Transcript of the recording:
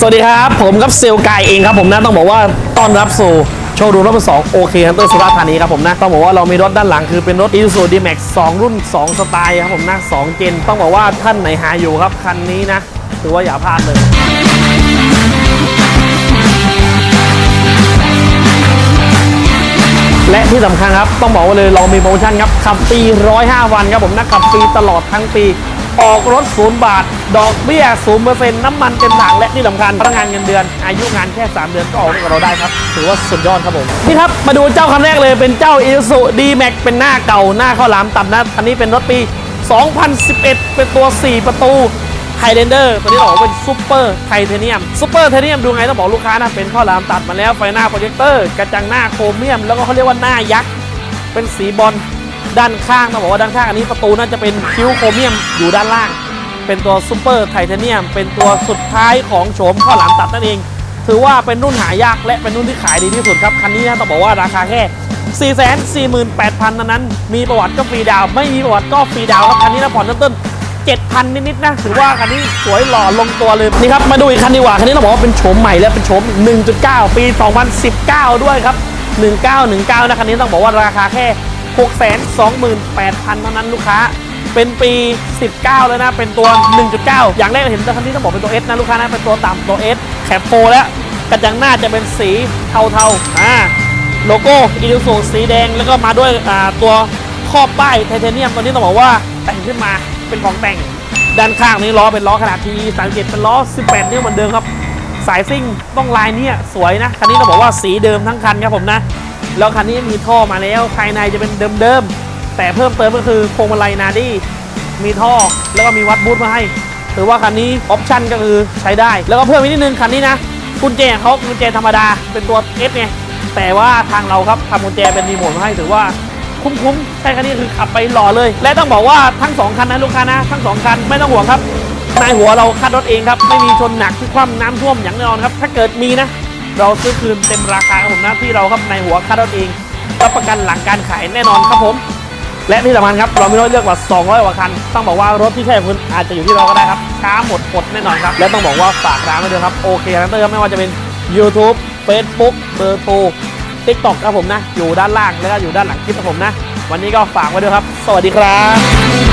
สวัสดีครับ ผมกับเซลกายเองครับผมนะต้องบอกว่าต้อนรับสู่โชว์รูมรถมือสองโอเคฮันเตอร์สุราษฎร์ธานีครับผมนะต้องบอกว่าเรามีรถด้านหลังคือเป็นรถ Isuzu D-Max 2 รุ่น 2 สไตล์ครับผมนะ2เจนต้องบอกว่าท่านไหนหาอยู่ครับ คันนี้นะถือว่าอย่าพลาดเลยและที่สำคัญครับ ต้องบอกว่าเลยเรามีโปรโมชั่นครับขับฟรี105 วันครับผมนะขับฟรีตลอดทั้งปี ออกรถ0บาท ดอกเบี้ย0%น้ำมันเต็มถังและที่สำคัญพนักงานเงินเดือน อายุงานแค่ 3 เดือนก็ออกรถกับเราได้ครับ ถือว่าสุดยอดครับผม นี่ครับ มาดูเจ้าคันแรกเลยเป็นเจ้า Isuzu D-Max เป็นหน้าเก่าหน้าข้าวหลามตัดนะคันนี้เป็นรถปี 2011 เป็นตัว 4 ประตูไฮเลนเดอร์ตัวนี้บอกว่าเป็นซูเปอร์ไทเทเนียมซูเปอร์ไทเทเนียมดูไงต้องบอกลูกค้านะเป็นข้อลามตัดมาแล้วไฟหน้าโปรเจคเตอร์กระจังหน้าโครเมียม แล้วก็เขาเรียกว่าหน้ายักษ์เป็นสีบอล ด้านข้างต้องบอกว่าด้านข้างอันนี้ประตูน่าจะเป็นคิ้วโครเมียมอยู่ด้านล่าง เป็นตัวซูเปอร์ไทเทเนียม เป็นตัวสุดท้ายของโฉมข้อหลามตัดนั่นเอง ถือว่าเป็นรุ่นหายากและเป็นรุ่นที่ขายดีที่สุดครับ คันนี้นะต้องบอกว่าราคาแค่448,000นั้นนั้น มีประวัติก็ฟรีดาว ไม่มีประวัติก็ฟรีดาวครับ คันนี้นะผ่อนเริ่มต้น7,000 นิดๆนะ ถือว่าคันนี้สวยหล่อลงตัวเลย นี่ครับ มาดูอีกคันดีกว่า คันนี้เราบอกว่าเป็นโฉมใหม่และเป็นโฉม 1.9 ปี 2019 ด้วยครับ 1919 นะ คันนี้ต้องบอกว่าราคาแค่ 628,000เท่านั้นลูกค้า เป็นปี 19 แล้วนะ เป็นตัว 1.9 อย่างแรกเราเห็นคันนี้ต้องบอกเป็นตัว S นะลูกค้านะ เป็นตัวต่ำตัว S แคปโฟแล้วกระจังหน้าจะเป็นสีเทาๆอ่าโลโก้อีลิซูสีแดงแล้วก็มาด้วยอ่าตัวครอบป้ายไทเทเนียมตัวนี้ต้องบอกว่าแต่งขึ้นมาเป็นของแต่ง ด้านข้างนี้ล้อเป็นล้อขนาดที37เป็นล้อ 18 นิ้วเหมือนเดิมครับ สายซิ่งต้องลายเนี่ยสวยนะ คันนี้ต้องบอกว่าสีเดิมทั้งคันครับผมนะ แล้วคันนี้มีท่อมาแล้วภายในจะเป็นเดิมๆแต่เพิ่มเติมก็คือพวงมาลัยนาดี้มีท่อแล้วก็มีวัดบูทมาให้ถือว่าคันนี้ออปชั่นก็คือใช้ได้ แล้วก็เพิ่มอีกนิดนึงคันนี้นะกุญแจเขากุญแจธรรมดาเป็นตัว S ไงแต่ว่าทางเราครับทำกุญแจเป็นรีโมทมาให้ถือว่าคุ้มๆใช่คันนี้คือขับไปหล่อเลย และต้องบอกว่าทั้งสองคันนะลูกค้านะ ทั้งสองคันไม่ต้องห่วงครับนายหัวเราคัดรถเองครับ ไม่มีชนหนักที่คว่ำน้ำท่วมอย่างแน่นอนครับ ถ้าเกิดมีนะ เราซื้อคืนเต็มราคาครับผมนะที่เราครับในหัวคัดรถเองรับประกันหลังการขายแน่นอนครับผม และที่สำคัญครับเราไมีรถเลือกกว่า 200กว่าคัน ต้องบอกว่ารถที่ใช่คุณอาจจะอยู่ที่เราก็ได้ครับช้าหมดหมดแน่นอนครับ และต้องบอกว่าฝากร้านไว้ด้วยครับโอเคครับเตอร์ไม่ว่าจะเป็น YouTube Facebook เบอร์โทร TikTok ครับผมนะ อยู่ด้านล่างแล้วก็อยู่ด้านหลังคลิปครับผมนะ วันนี้ก็ฝากไว้ด้วยครับ สวัสดีครับ